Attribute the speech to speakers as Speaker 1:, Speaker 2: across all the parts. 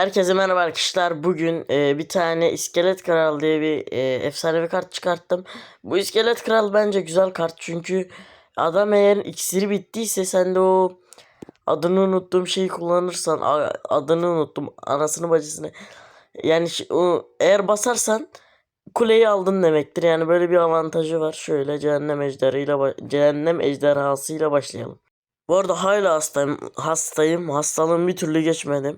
Speaker 1: Herkese merhaba arkadaşlar. Bugün e, bir tane İskelet Kral diye bir e, efsanevi kart çıkarttım. Bu İskelet Kral bence güzel kart çünkü adam eğer iksiri bittiyse sen de o adını unuttuğum şeyi kullanırsan adını unuttum anasını bacısını yani o, eğer basarsan kuleyi aldın demektir. Yani böyle bir avantajı var. Şöyle cehennem ejderhayla ba- cehennem ejderhasıyla başlayalım. Bu arada hala hastayım. Hastayım. Hastalığım bir türlü geçmedi.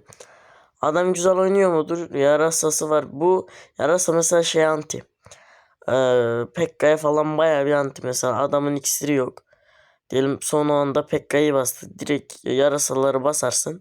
Speaker 1: Adam güzel oynuyor mudur? Yarasası var. Bu yarasa mesela şey anti. Ee, Pekka'ya falan baya bir anti mesela. Adamın iksiri yok. Diyelim son anda Pekka'yı bastı. Direkt yarasaları basarsın.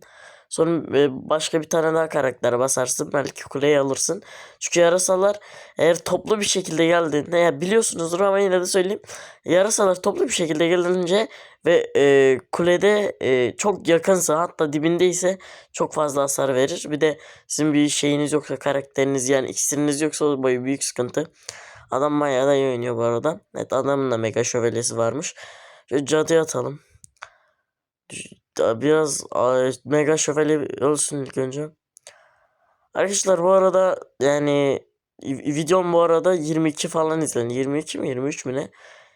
Speaker 1: Sonra e, başka bir tane daha karakter basarsın. Belki kuleyi alırsın. Çünkü yarasalar eğer toplu bir şekilde geldiğinde ya biliyorsunuzdur ama yine de söyleyeyim. Yarasalar toplu bir şekilde gelince ve e, kulede e, çok yakınsa hatta dibindeyse çok fazla hasar verir. Bir de sizin bir şeyiniz yoksa karakteriniz yani iksiriniz yoksa o boyu büyük sıkıntı. Adam bayağı da iyi oynuyor bu arada. Evet adamın da mega şövalyesi varmış. Şöyle cadıya atalım. Biraz mega şövalye olsun ilk önce. Arkadaşlar bu arada yani videom bu arada 22 falan izlendi. 22 mi 23 mü ne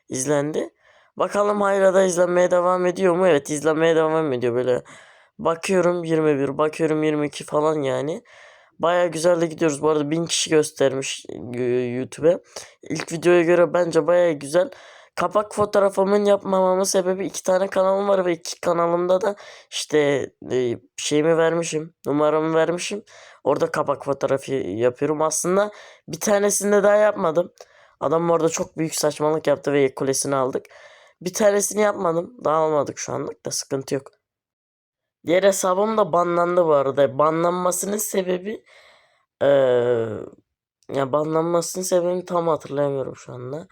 Speaker 1: izlendi. Bakalım hala da izlenmeye devam ediyor mu? Evet izlenmeye devam ediyor böyle. Bakıyorum 21, bakıyorum 22 falan yani. Baya güzel de gidiyoruz. Bu arada 1000 kişi göstermiş YouTube'e. İlk videoya göre bence baya güzel. Kapak fotoğrafımın yapmamamın sebebi iki tane kanalım var ve iki kanalımda da işte e, şeyimi vermişim, numaramı vermişim. Orada kapak fotoğrafı yapıyorum. Aslında bir tanesinde daha yapmadım. Adam orada çok büyük saçmalık yaptı ve kulesini aldık. Bir tanesini yapmadım. Daha almadık şu anlık da sıkıntı yok. Diğer hesabım da banlandı bu arada. Banlanmasının sebebi eee ya banlanmasının sebebini tam hatırlayamıyorum şu anda.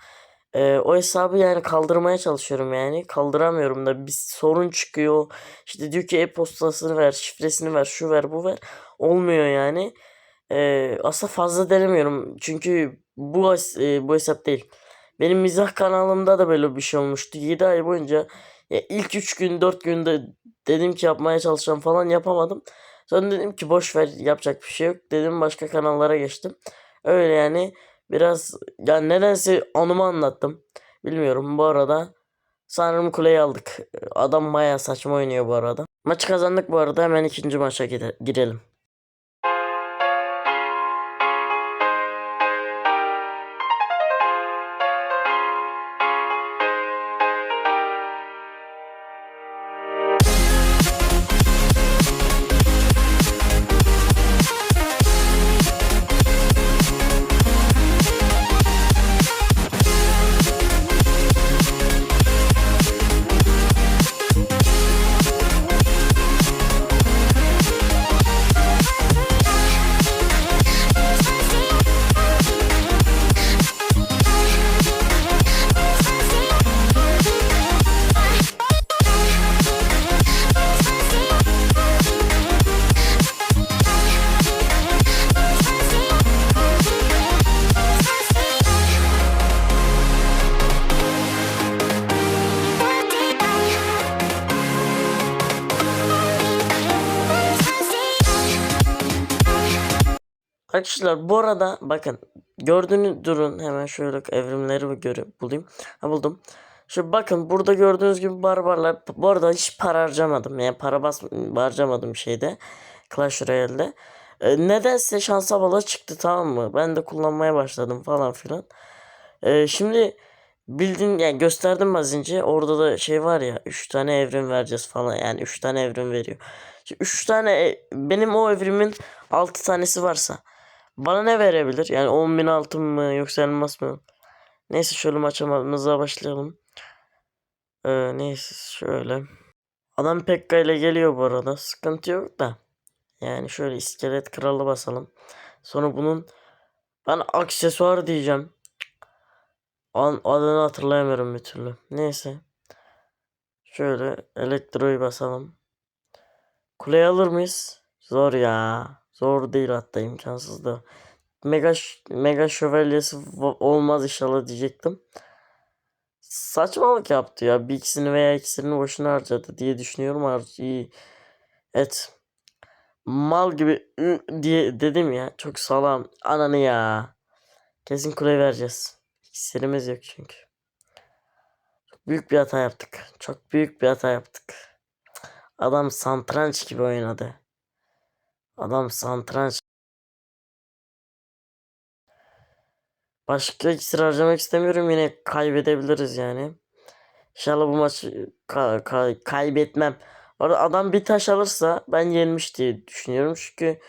Speaker 1: Eee, o hesabı yani kaldırmaya çalışıyorum yani. Kaldıramıyorum da bir sorun çıkıyor. İşte diyor ki e-postasını ver, şifresini ver, şu ver, bu ver. Olmuyor yani. Eee aslında fazla denemiyorum. Çünkü bu eee, bu hesap değil. Benim mizah kanalımda da böyle bir şey olmuştu. 7 ay boyunca ya ilk 3 gün 4 günde dedim ki yapmaya çalışacağım falan yapamadım. Sonra dedim ki boş ver yapacak bir şey yok. Dedim başka kanallara geçtim. Öyle yani biraz yani nedense anımı anlattım. Bilmiyorum bu arada. Sanırım kuleyi aldık. Adam bayağı saçma oynuyor bu arada. Maçı kazandık bu arada. Hemen ikinci maça girelim. Arkadaşlar bu arada bakın gördüğünüz durun hemen şöyle evrimleri görüp bulayım. Ha buldum. Şu bakın burada gördüğünüz gibi barbarlar bu arada hiç para harcamadım. Yani para bas harcamadım şeyde. Clash Royale'de. Ee, nedense şansa bala çıktı tamam mı? Ben de kullanmaya başladım falan filan. Ee, şimdi bildiğin yani gösterdim az önce orada da şey var ya 3 tane evrim vereceğiz falan yani 3 tane evrim veriyor. 3 tane e- benim o evrimin 6 tanesi varsa bana ne verebilir? Yani 10 bin altın mı yoksa elmas mı? Neyse şöyle maçımıza başlayalım. Ee, neyse şöyle. Adam Pekka ile geliyor bu arada. Sıkıntı yok da. Yani şöyle iskelet kralı basalım. Sonra bunun ben aksesuar diyeceğim. An adını hatırlayamıyorum bir türlü. Neyse. Şöyle elektroyu basalım. Kuleyi alır mıyız? Zor ya. Zor değil hatta imkansız da. Mega mega şövalyesi va- olmaz inşallah diyecektim. Saçmalık yaptı ya. Bir ikisini veya ikisini boşuna harcadı diye düşünüyorum. Har iyi. Evet. mal gibi diye dedim ya. Çok salam. Ananı ya. Kesin kule vereceğiz. İksirimiz yok çünkü. Çok büyük bir hata yaptık. Çok büyük bir hata yaptık. Adam santranç gibi oynadı. Adam santranç. Başka iksir harcamak istemiyorum. Yine kaybedebiliriz yani. İnşallah bu maçı ka- ka- kaybetmem. Orada adam bir taş alırsa ben yenmiş diye düşünüyorum. Çünkü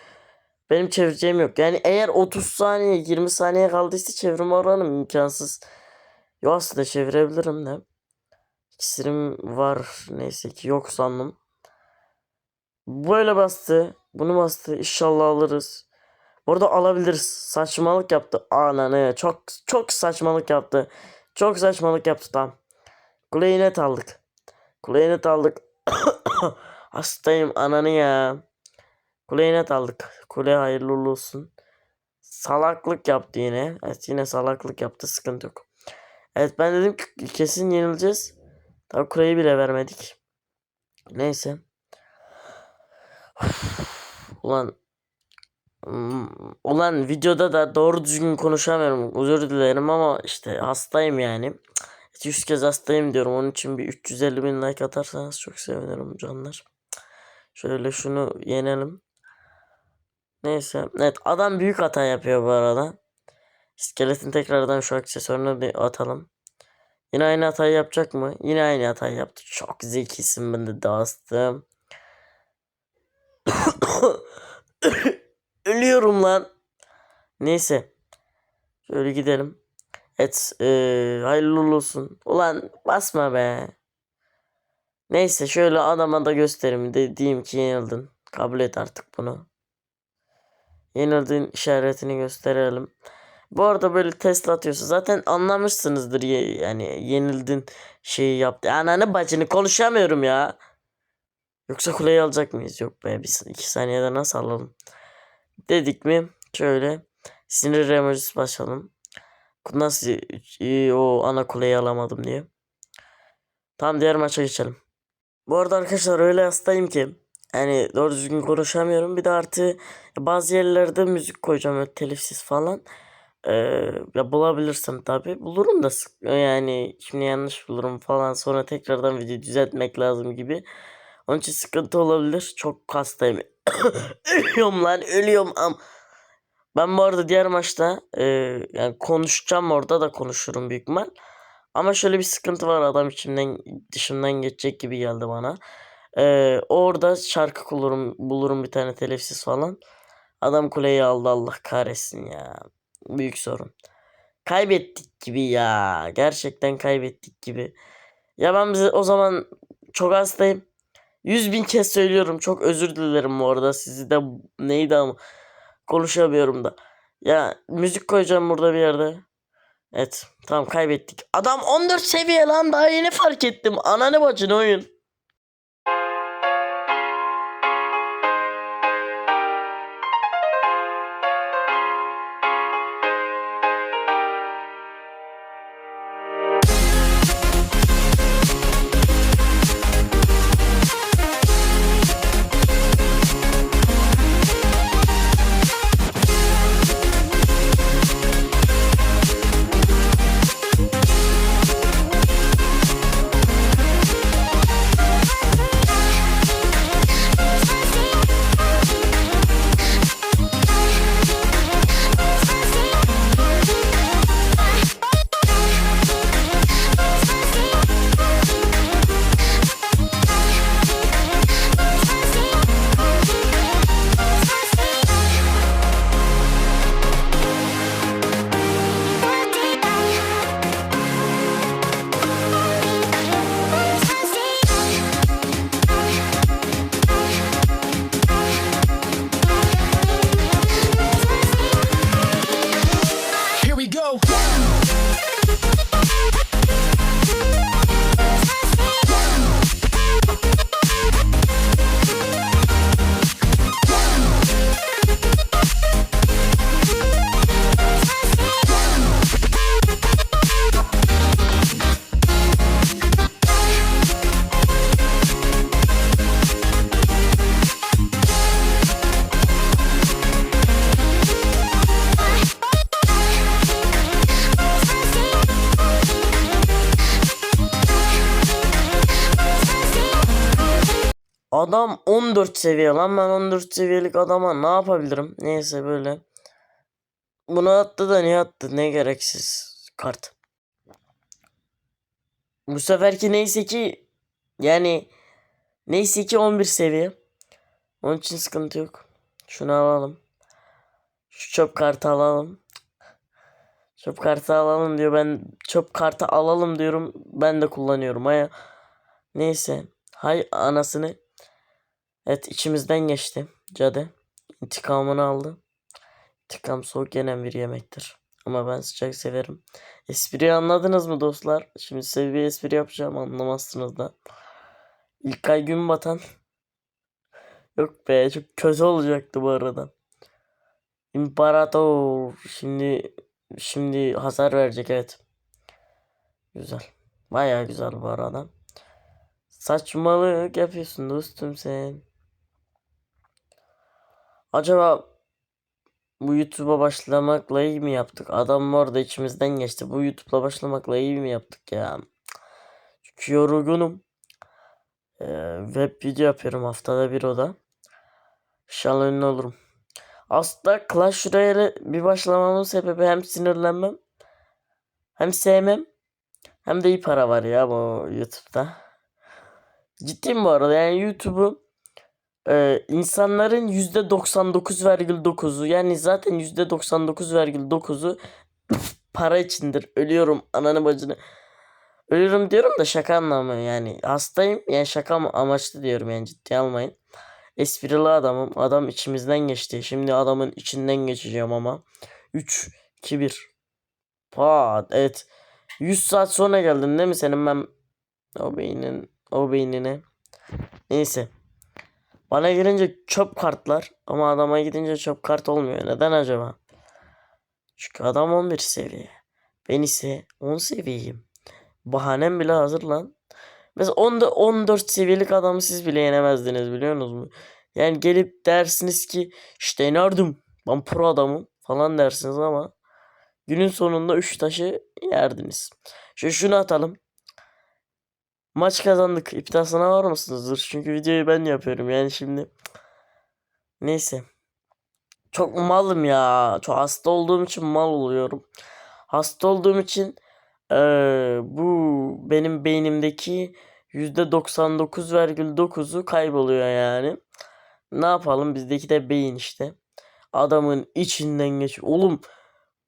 Speaker 1: benim çevireceğim yok. Yani eğer 30 saniye 20 saniye kaldıysa çevirme oranım imkansız. Yo aslında çevirebilirim de. İksirim var neyse ki yok sandım. Böyle bastı. Bunu bastı. İnşallah alırız. Burada alabiliriz. Saçmalık yaptı. Ananı çok çok saçmalık yaptı. Çok saçmalık yaptı tam. Kuleyi net aldık. Kuleyi net aldık. Hastayım ananı ya. Kuleyi net aldık. Kule hayırlı olsun. Salaklık yaptı yine. Evet yine salaklık yaptı. Sıkıntı yok. Evet ben dedim ki kesin yenileceğiz. Tabii kuleyi bile vermedik. Neyse. Ulan Ulan videoda da doğru düzgün konuşamıyorum. Özür dilerim ama işte hastayım yani. 100 kez hastayım diyorum. Onun için bir 350 bin like atarsanız çok sevinirim canlar. Şöyle şunu yenelim. Neyse. Evet adam büyük hata yapıyor bu arada. İskeletin tekrardan şu aksesuarını bir atalım. Yine aynı hatayı yapacak mı? Yine aynı hatayı yaptı. Çok zekisin ben de dostum. Ölüyorum lan. Neyse. Şöyle gidelim. Evet. eee hayırlı olsun. Ulan basma be. Neyse şöyle adama da göstereyim. De, diyeyim ki yenildin. Kabul et artık bunu. Yenildin işaretini gösterelim. Bu arada böyle test atıyorsa zaten anlamışsınızdır yani yenildin şeyi yaptı. Ananı bacını konuşamıyorum ya. Yoksa kuleyi alacak mıyız? Yok be. Bir, iki saniyede nasıl alalım? Dedik mi? Şöyle. Sinir emojisi başlayalım. Nasıl e, o ana kuleyi alamadım diye. Tamam diğer maça geçelim. Bu arada arkadaşlar öyle hastayım ki. Yani doğru düzgün konuşamıyorum. Bir de artı bazı yerlerde müzik koyacağım öyle telifsiz falan. Ee, ya bulabilirsem tabi bulurum da yani şimdi yanlış bulurum falan sonra tekrardan video düzeltmek lazım gibi. Onun için sıkıntı olabilir. Çok hastayım. ölüyorum lan ölüyorum. Am. Ben bu arada diğer maçta e, yani konuşacağım orada da konuşurum büyük ihtimal. Ama şöyle bir sıkıntı var adam içimden dışımdan geçecek gibi geldi bana. E, orada şarkı bulurum, bulurum bir tane telifsiz falan. Adam kuleyi aldı Allah kahretsin ya. Büyük sorun. Kaybettik gibi ya. Gerçekten kaybettik gibi. Ya ben bize o zaman çok hastayım. Yüz bin kez söylüyorum. Çok özür dilerim bu arada. Sizi de neydi ama konuşamıyorum da. Ya müzik koyacağım burada bir yerde. Evet. Tamam kaybettik. Adam 14 seviye lan daha yeni fark ettim. Ananı bacını oyun. Adam 14 seviye lan ben 14 seviyelik adama ne yapabilirim? Neyse böyle. Bunu attı da niye attı? Ne gereksiz kart. Bu seferki neyse ki yani neyse ki 11 seviye. Onun için sıkıntı yok. Şunu alalım. Şu çöp kartı alalım. Çöp kartı alalım diyor. Ben çöp kartı alalım diyorum. Ben de kullanıyorum. Hay neyse. Hay anasını. Evet içimizden geçti. Cadı. İntikamını aldı. İntikam soğuk yenen bir yemektir. Ama ben sıcak severim. Espriyi anladınız mı dostlar? Şimdi size bir espri yapacağım anlamazsınız da. İlkay Günbatan. Yok be çok kötü olacaktı bu arada. İmparator. Şimdi şimdi hasar verecek evet. Güzel. Baya güzel bu arada. Saçmalık yapıyorsun dostum sen. Acaba bu YouTube'a başlamakla iyi mi yaptık? Adam orada içimizden geçti. Bu YouTube'la başlamakla iyi mi yaptık ya? Çünkü yorgunum. Ee, web video yapıyorum haftada bir o da. İnşallah ünlü olurum. Aslında Clash Royale'e bir başlamamın sebebi hem sinirlenmem hem sevmem hem de iyi para var ya bu YouTube'da. Ciddiyim bu arada yani YouTube'u e, insanların %99,9'u yani zaten %99,9'u para içindir. Ölüyorum ananı bacını. Ölüyorum diyorum da şaka anlamı yani. Hastayım yani şaka ama- amaçlı diyorum yani ciddiye almayın. Esprili adamım. Adam içimizden geçti. Şimdi adamın içinden geçeceğim ama. 3, 2, 1. Pat. Evet. 100 saat sonra geldin değil mi senin ben o beynin o beynine. Neyse. Bana gelince çöp kartlar ama adama gidince çöp kart olmuyor. Neden acaba? Çünkü adam 11 seviye. Ben ise 10 seviyeyim. Bahanem bile hazır lan. Mesela 10'da 14 seviyelik adamı siz bile yenemezdiniz biliyor musunuz? Yani gelip dersiniz ki işte yenerdim. Ben pro adamım falan dersiniz ama günün sonunda 3 taşı yerdiniz. Şu şunu atalım. Maç kazandık. İptasına var mısınızdır? Çünkü videoyu ben yapıyorum yani şimdi. Neyse. Çok malım ya. Çok hasta olduğum için mal oluyorum. Hasta olduğum için eee, bu benim beynimdeki %99,9'u kayboluyor yani. Ne yapalım bizdeki de beyin işte. Adamın içinden geç. Oğlum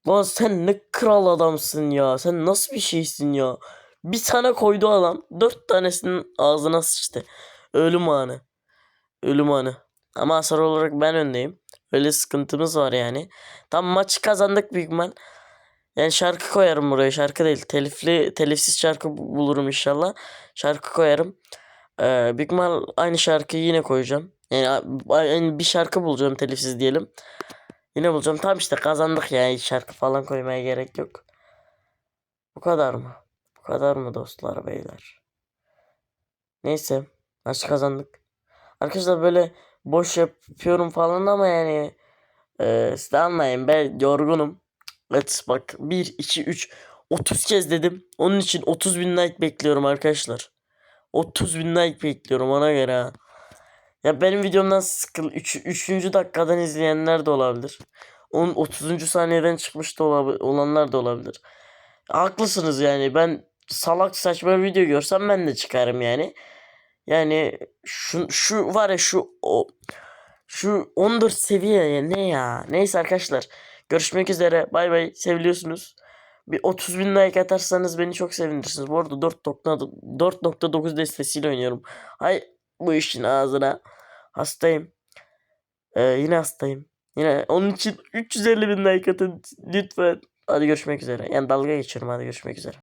Speaker 1: lan sen ne kral adamsın ya. Sen nasıl bir şeysin ya. Bir tane koydu adam. Dört tanesinin ağzına sıçtı. Ölüm anı. Ölüm anı. Ama hasar olarak ben öndeyim. Öyle sıkıntımız var yani. Tam maçı kazandık büyük ihtimal. Yani şarkı koyarım buraya. Şarkı değil. Telifli, telifsiz şarkı bu- bulurum inşallah. Şarkı koyarım. Ee, büyük ihtimal aynı şarkıyı yine koyacağım. Yani bir şarkı bulacağım telifsiz diyelim. Yine bulacağım. Tam işte kazandık yani. Şarkı falan koymaya gerek yok. Bu kadar mı? Kadar mı dostlar beyler? Neyse. Maç kazandık. Arkadaşlar böyle boş yapıyorum falan ama yani e, siz de anlayın ben yorgunum. Evet bak 1, 2, 3 30 kez dedim. Onun için 30 bin like bekliyorum arkadaşlar. 30 bin like bekliyorum ona göre ha. Ya benim videomdan sıkıl 3. 3. dakikadan izleyenler de olabilir. 10 30. saniyeden çıkmış da olabi- olanlar da olabilir. Haklısınız yani ben salak saçma video görsem ben de çıkarım yani. Yani şu şu var ya şu o şu 14 seviye ya, ne ya? Neyse arkadaşlar. Görüşmek üzere. Bay bay. Seviliyorsunuz. Bir 30 bin like atarsanız beni çok sevinirsiniz. Bu arada 4.9 destesiyle oynuyorum. Hay bu işin ağzına. Hastayım. Ee, yine hastayım. Yine onun için 350 bin like atın lütfen. Hadi görüşmek üzere. Yani dalga geçiyorum. Hadi görüşmek üzere.